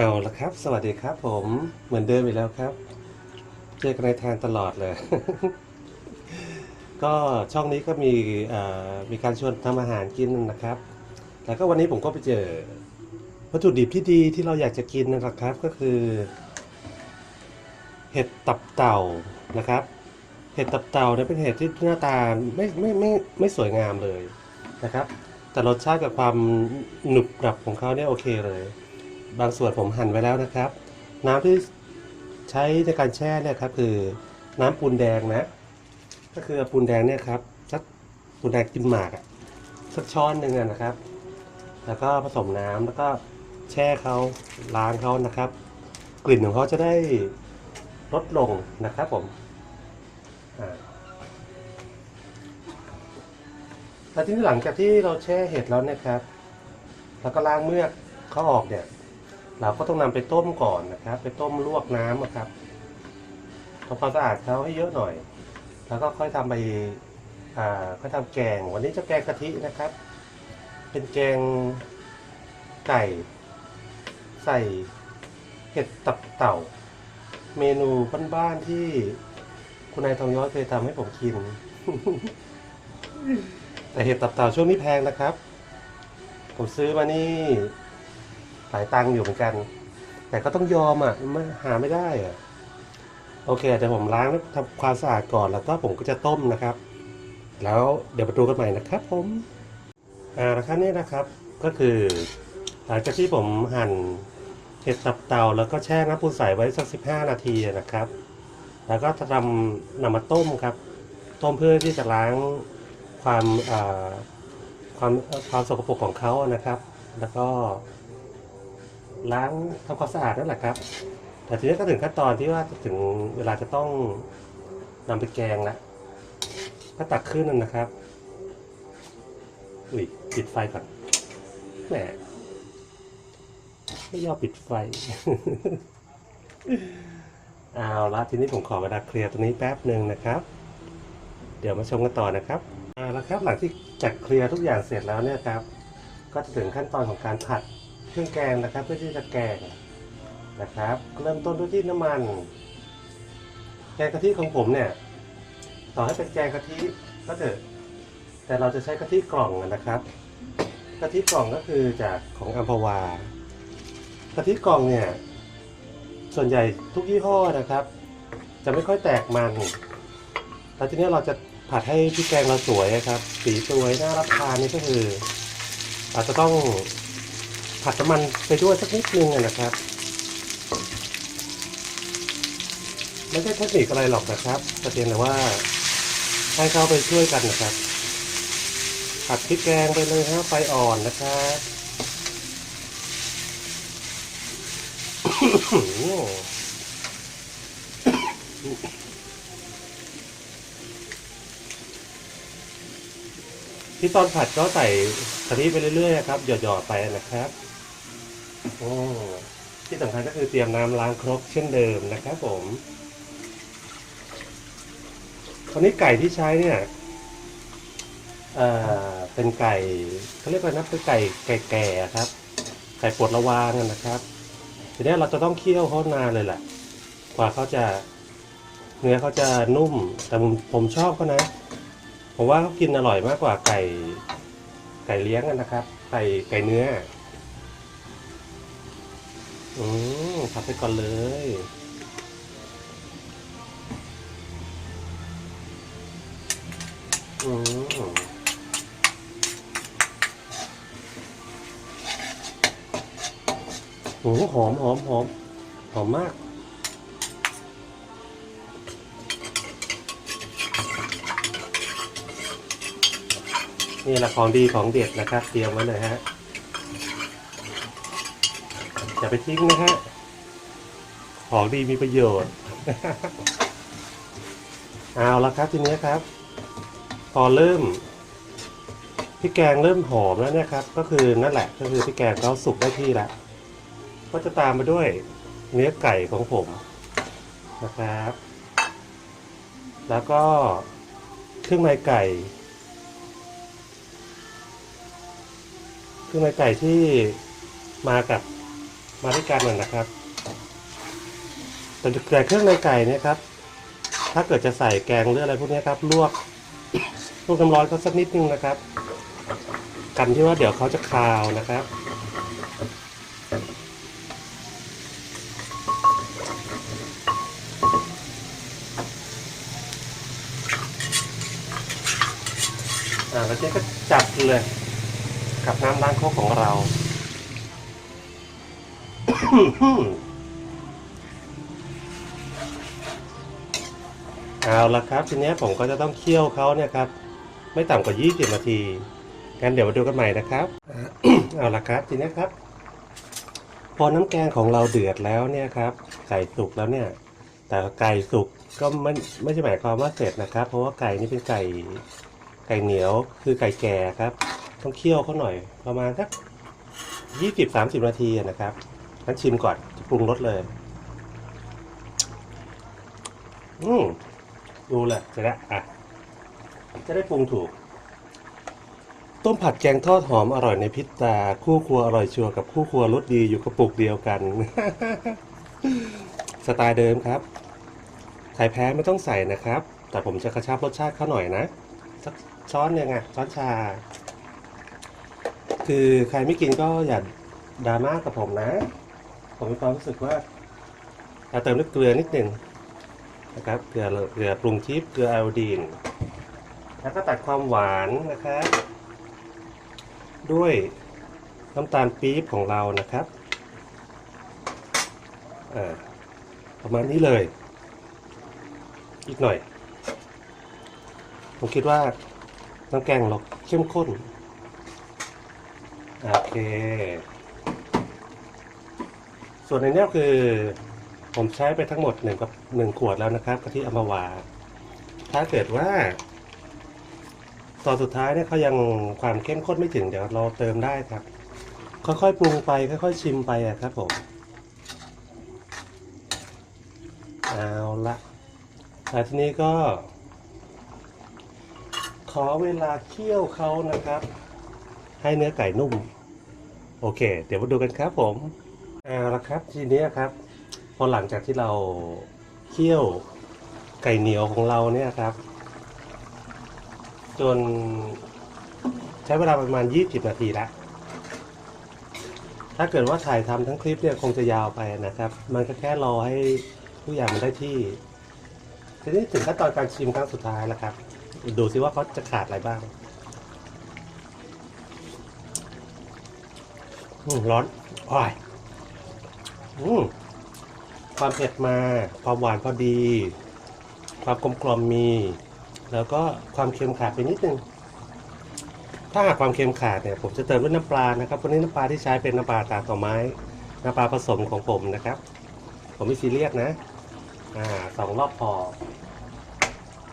เอาละครับ สวัสดีครับผมเหมือนเดิมอีกแล้วครับ เจอกันในทางตลอดเลย ก็ช่องนี้ก็มีมีการชวนทำอาหารกินนะครับ แล้วก็วันนี้ผมก็ไปเจอวัตถุดิบที่ดีที่เราอยากจะกินนะครับ ก็คือ เห็ดตับเต่านะครับ เห็ดตับเต่าเนี่ยเป็นเห็ดที่หน้าตาไม่ไม่ไม่ไม่สวยงามเลยนะครับ แต่รสชาติกับความหนุบหนับของเขาเนี่ยโอเคเลย บางส่วนผมหั่นไว้แล้วนะครับ น้ำที่ใช้ในการแช่เนี่ยครับคือน้ำปูนแดงนะ ก็คือปูนแดงเนี่ยครับสักปูนแดงกินหมากอะสักช้อนหนึ่งนะครับ แล้วก็ผสมน้ำแล้วก็แช่เขาล้างเขานะครับ กลิ่นของเขาจะได้ลดลงนะครับผมแล้วที่หลังจากที่เราแช่เห็ดแล้วเนะครับ แล้วก็ล้างเมือกเขาออกเนี่ย เราก็ต้องนำไปต้มก่อนนะครับ ไปต้มลวกน้ำอะครับทำความสะอาดเขาให้เยอะหน่อย แล้วก็ค่อยทำไปอ่าค่อยทำแกง วันนี้จะแกงกะทินะครับ เป็นแกงไก่ ใส่เห็ดตับเต่า เมนูบ้านๆที่คุณนายทองย้อยเคยทำให้ผมกิน แต่เห็ดตับเต่าช่วงนี้แพงนะครับ ผมซื้อมานี่ หลายตังค์อยู่เหมือนกัน แต่ก็ต้องยอมอะไม่หาไม่ได้อะโอเคเดี๋ยวผมล้างทำความสะอาดก่อนแล้วก็ผมก็จะต้มนะครับ แล้วเดี๋ยวมาดูกันใหม่นะครับ ผมอ่าละครับนี่นะครับก็คือ หลังจากที่ผมหั่นเห็ดตับเต่าแล้วก็แช่น้ำปูนใสไว้สักสิบห้านาทีนะครับ แล้วก็จะนำนำมาต้มครับ ต้มเพื่อที่จะล้างความความความสกปรกของเขานะครับ แล้วก็ ล้างทำความสะอาดนั่นแหละครับ แต่ทีนี้ก็ถึงขั้นตอนที่ว่าถึงเวลาจะต้องนำไปแกงแล้วก็ตักขึ้นนั่นนะครับ อุ้ยปิดไฟก่อนแหมไม่ยอมปิดไฟ เอาละทีนี้ผมขอเวลาเคลียร์ตรงนี้แป๊บหนึ่งนะครับ เดี๋ยวมาชมกันต่อนะครับเอาละครับหลังที่จัดเคลียร์ทุกอย่างเสร็จแล้วเนี่ยครับ ก็จะถึงขั้นตอนของการผัด รื่องแกงนะครับ เพื่อที่จะแกงนะครับ เริ่มต้นด้วยที่น้ำมัน แกงกะทิของผมเนี่ย ต่อให้เป็นแกงกะทิก็เถอะแต่เราจะใช้กะทิกล่องนะครับกะทิกล่องก็คือจากของอัมพวากะทิกล่องเนี่ย ส่วนใหญ่ทุกยี่ห้อนะครับ จะไม่ค่อยแตกมันแล้วทีนี้เราจะผัดให้พริกแกงเราสวยนะครับ สีสวยน่ารับประทานนี่ก็คือ อาจจะต้อง ผัดน้ำมันไปด้วยสักนิดนึงนะครับ ไม่ใช่เทคนิคอะไรหรอกนะครับแต่เพียงแต่ว่าให้เข้าไปช่วยกันนะครับ ผัดพริกแกงไปเลยฮะไฟอ่อนนะครับที่ตอนผัดก็ใส่กะทิไปเรื่อยๆครับหยอดๆไปนะครับ โอ้ที่สำคัญก็คือเตรียมน้ำล้างครกเช่นเดิมนะครับผมตอนนี้ไก่ที่ใช้เนี่ยเอ่อเป็นไก่เขาเรียกว่านะเป็นไก่แก่ๆครับ ไก่ปวดระวางนะครับ ทีนี้เราจะต้องเคี่ยวเขานานเลยแหละ กว่าเขาจะเนื้อเขาจะนุ่ม แต่ผมผมชอบเขานะ ผมว่าเขากินอร่อยมากกว่าไก่ไก่เลี้ยงนะครับ ไก่ไก่เนื้อ อืมผัดไปก่อนเลยอืมโอ้โหหอมหอมหอมหอมมากนี่แหละของดีของเด็ดนะครับ เตรียมไว้เลยฮะ อย่าไปทิ้งนะฮะ ของดีมีประโยชน์ เอาละครับทีนี้ครับ พอเริ่มพริกแกงเริ่มหอมแล้วเนี่ยครับ ก็คือนั่นแหละก็คือพริกแกงเขาสุกได้ที่แล้วก็จะตามมาด้วยเนื้อไก่ของผมนะครับ แล้วก็เครื่องในไก่เครื่องในไก่ที่มากับ มาด้วยกันน่ะนะครับแต่แต่เครื่องในไก่เนี่ยครับ ถ้าเกิดจะใส่แกงหรืออะไรพวกนี้ครับ ลวกลวกน้ำร้อนเขาสักนิดนึงนะครับ กันที่ว่าเดี๋ยวเขาจะคาวนะครับอ่าแล้วเจ๊ก็จัดเลยกับน้ำล้างโคกของเรา เอาละครับ ทีนี้ผมก็จะต้องเคี่ยวเขาเนี่ยครับ ไม่ต่ำกว่า 20 นาทีงั้นเดี๋ยวมาดูกันใหม่นะครับ เอาละครับ ทีนี้ครับ พอน้ำแกงของเราเดือดแล้วเนี่ยครับไก่สุกแล้วเนี่ย แต่ไก่สุกก็ไม่ไม่ใช่หมายความว่าเสร็จนะครับ เพราะว่าไก่นี่เป็นไก่ไก่เหนียวคือไก่แก่ครับ ต้องเคี่ยวเขาหน่อยประมาณสักยี่สิบสามสิบนาทีนะครับ งั้นชิมก่อนจะปรุงรสเลย อืมดูเลยจะได้อะ จะได้ปรุงถูก ต้มผัดแกงทอดหอมอร่อยในพริษตา คู่ครัวอร่อยชัวร์กับคู่ครัวรสดีอยู่กระปุกเดียวกัน สไตล์เดิมครับไข่แพ้ไม่ต้องใส่นะครับ แต่ผมจะกระชับรสชาติเขาหน่อยนะสักช้อนยังไงช้อนชา คือใครไม่กินก็อย่าดราม่ากับผมนะ ผมมีความรู้สึกว่าเราเติมด้วยเกลือนิดหนึ่งนะครับ เกลือเกลือปรุงทิพเกลือไอโอดีน แล้วก็ตัดความหวานนะครับ ด้วยน้ำตาลปี๊บของเรานะครับประมาณนี้เลย อีกหน่อย ผมคิดว่าน้ำแกงเราเข้มข้น โอเค ส่วนในเนี้ยคือผมใช้ไปทั้งหมดหนึ่งกับหนึ่งขวดแล้วนะครับกะทิอัมพวา ถ้าเกิดว่าตอนสุดท้ายเนี่ยเขายังความเข้มข้นไม่ถึงเดี๋ยวเราเติมได้ครับ ค่อยๆปรุงไปค่อยๆชิมไปอะครับผมเอาละแต่ทีนี้ก็ ขอเวลาเคี่ยวเขานะครับ ให้เนื้อไก่นุ่ม โอเค เดี๋ยวมาดูกันครับผม เอาละครับทีนี้ครับพอหลังจากที่เราเคี่ยวไก่เหนียวของเราเนี่ยครับ จนใช้เวลาประมาณ 20 นาทีแล้วถ้าเกิดว่าถ่ายทำทั้งคลิปเนี่ยคงจะยาวไปนะครับ มันก็แค่รอให้ทุกอย่างมันได้ที่ทีนี้ถึงขั้นตอนการชิมครั้งสุดท้ายแล้วครับ ดูซิว่าเขาจะขาดอะไรบ้างร้อนอ้อย ความเผ็ดมา ความหวานพอดี ความกลมกล่อมมี แล้วก็ความเค็มขาดไปนิดนึง ถ้าหากความเค็มขาดเนี่ย ผมจะเติมด้วยน้ำปลานะครับวันนี้น้ำปลาที่ใช้เป็นน้ำปลาตาต่อไม้ น้ำปลาผสมของผมนะครับ ผมไม่ซีเรียสนะ อ่าสองรอบพอ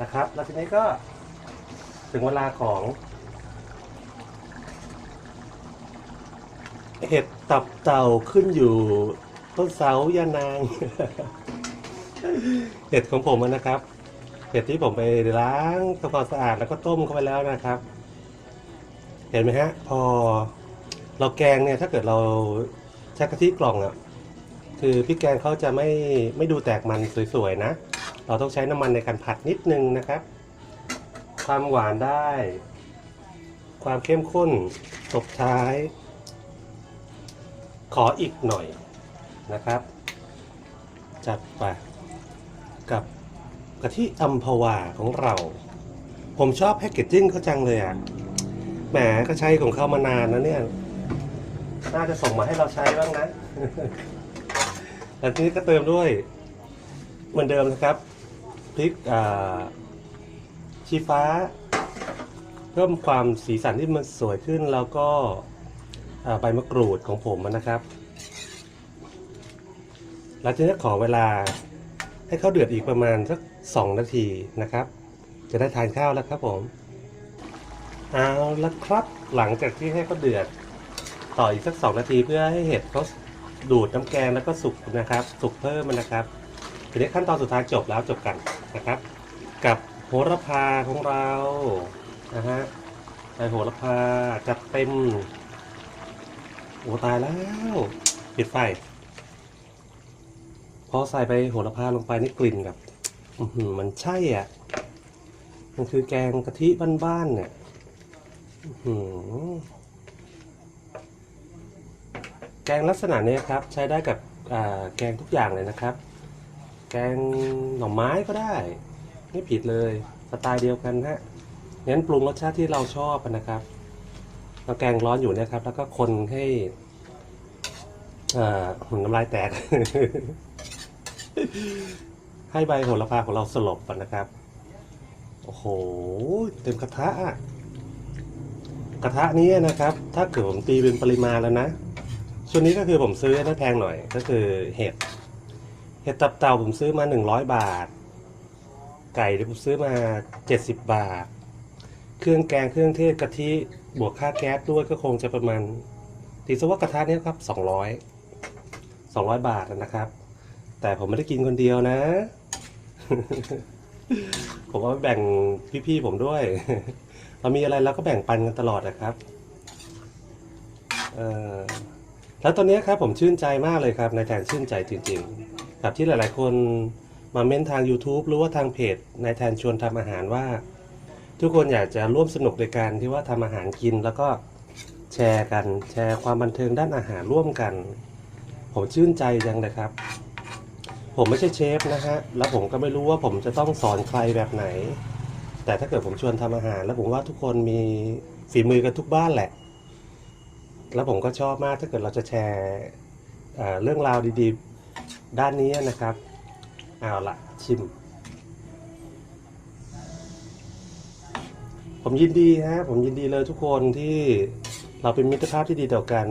นะครับ แล้วทีนี้ก็ถึงเวลาของเห็ดตับเต่าขึ้นอยู่ ต้นเสายานาง เห็ดของผมนะครับ เห็ดที่ผมไปล้างทำความสะอาดแล้วก็ต้มเข้าไปแล้วนะครับ เห็นไหมฮะ พอเราแกงเนี่ยถ้าเกิดเราใช้กะทิกล่องอะ่ะคือพริกแกงเขาจะไม่ไม่ดูแตกมันสวยๆนะ เราต้องใช้น้ำมันในการผัดนิดนึงนะครับ ความหวานได้ ความเข้มข้นตบท้าย ขออีกหน่อย นะครับ จัดไปกับกะทิอัมพวาของเรา ผมชอบแพคเกจจิ้งเขาจังเลยอะแหมก็ใช้ของเขามานานนะเนี่ย น่าจะส่งมาให้เราใช้บ้างนะแล้วทีนี้ก็เติมด้วย เหมือนเดิมนะครับพริกชี้ฟ้า เพิ่มความสีสันที่มันสวยขึ้นแล้วก็ใบมะกรูดของผมนะครับ หลังจากนี้ขอเวลาให้เขาเดือดอีกประมาณสักสองนาทีนะครับ จะได้ทานข้าวแล้วครับผมเอาละครับหลังจากที่ให้เขาเดือดต่ออีกสักสองนาทีเพื่อให้เห็ดเขาดูดน้ำแกงแล้วก็สุกนะครับ สุกเพิ่มนะครับทีนี้ขั้นตอนสุดท้ายจบแล้วจบกันนะครับ กับโหระพาของเรานะฮะใส่โหระพาจัดเต็มโอ้ตายแล้ว ปิดไฟ พอใส่ไปโหระพาลงไปนี่กลิ่นแบบมันใช่อะ มันคือแกงกะทิบ้านๆเนี่ยแกงลักษณะนี้ครับ ใช้ได้กับแกงทุกอย่างเลยนะครับ แกงหน่อไม้ก็ได้ ไม่ผิดเลยสไตล์เดียวกันฮะงั้นปรุงรสชาติที่เราชอบนะครับเราแกงร้อนอยู่เนี่ยครับ แล้วก็คนให้อ่าหุ่นน้ำลายแตก ให้ใบโหระพาของเราสลบก่อนนะครับ โอ้โห เต็มกระทะ กระทะนี้นะครับ ถ้าเกิดผมตีเป็นปริมาณแล้วนะ ส่วนนี้ก็คือผมซื้อได้แพงหน่อย ก็คือเห็ด เห็ดตับเต่าผมซื้อมา 100 บาท ไก่ที่ผมซื้อมา 70 บาท เครื่องแกงเครื่องเทศกะทิบวกค่าแก๊สด้วยก็คงจะประมาณตีซะว่ากระทะนี้ครับ 200 200 บาทนะครับ แต่ผมไม่ได้กินคนเดียวนะ ผมเอาไปแบ่งพี่ๆผมด้วย เรามีอะไรเราก็แบ่งปันกันตลอดนะครับแล้วตอนนี้ครับผมชื่นใจมากเลยครับนายแทนชื่นใจจริงๆกับที่หลายๆ คนมาเม้นทาง YouTube หรือว่าทางเพจนายแทนชวนทำอาหารว่า ทุกคนอยากจะร่วมสนุกในการที่ว่าทำอาหารกินแล้วก็แชร์กัน แชร์ความบันเทิงด้านอาหารร่วมกัน ผมชื่นใจจังเลยครับ ผมไม่ใช่เชฟนะฮะ แล้วผมก็ไม่รู้ว่าผมจะต้องสอนใครแบบไหน แต่ถ้าเกิดผมชวนทำอาหาร แล้วผมว่าทุกคนมีฝีมือกันทุกบ้านแหละ แล้วผมก็ชอบมากถ้าเกิดเราจะแชร์เอ่อเรื่องราวดีๆ ด้านนี้นะครับ เอาละชิม ผมยินดีฮะ ผมยินดีเลยทุกคนที่เราเป็นมิตรภาพที่ดีต่อกัน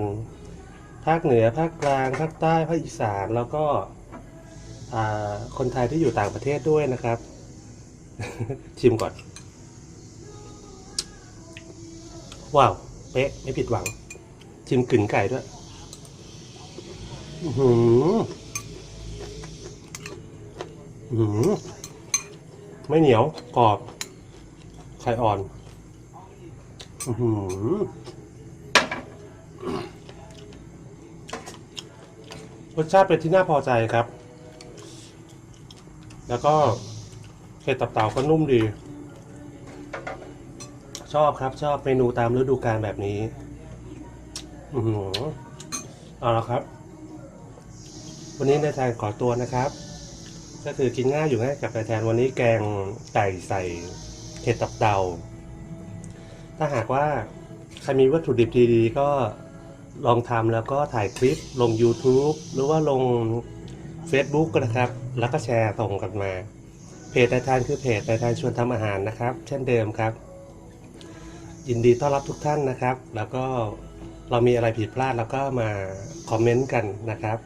ภาคเหนือ ภาคกลาง ภาคใต้ ภาคอีสาน แล้วก็ คนไทยที่อยู่ต่างประเทศด้วยนะครับ ชิมก่อน ว้าว เป๊ะ ไม่ผิดหวัง ชิมกึ่นไก่ด้วยอือหืออื้อหือไม่เหนียว กรอบ ไข่อ่อนหือรสชาติเป็นที่น่าพอใจครับ แล้วก็เห็ดตับเต่าก็นุ่มดี ชอบครับชอบเมนูตามฤดูกาลแบบนี้ อือหือเอาละครับ วันนี้นายแทนขอตัวนะครับ ก็คือกินง่ายอยู่ง่ายกับนายแทนวันนี้แกงไก่ใส่เห็ดตับเต่าถ้าหากว่าใครมีวัตถุดิบดีๆ ก็ลองทำแล้วก็ถ่ายคลิปลง YouTube หรือว่าลง Facebook ก็นะครับ แล้วก็แชร์ส่งกันมา เพจนายทานคือเพจนายทานชวนทำอาหารนะครับ เช่นเดิมครับ ยินดีต้อนรับทุกท่านนะครับ แล้วก็เรามีอะไรผิดพลาดแล้วก็มาคอมเมนต์กันนะครับ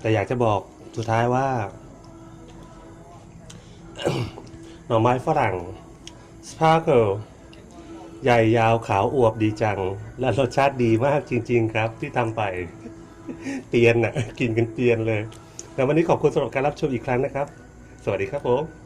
แต่อยากจะบอกสุดท้ายว่าหน่อไม้ฝรั่งสปาเกิลใหญ่ยาวขาวอวบดีจัง และรสชาติดีมากจริง ๆ ครับ ที่ทำไป เตียนน่ะ กินกันเตียนเลย แล้ววันนี้ขอบคุณสำหรับการรับชมอีกครั้งนะครับ สวัสดีครับผม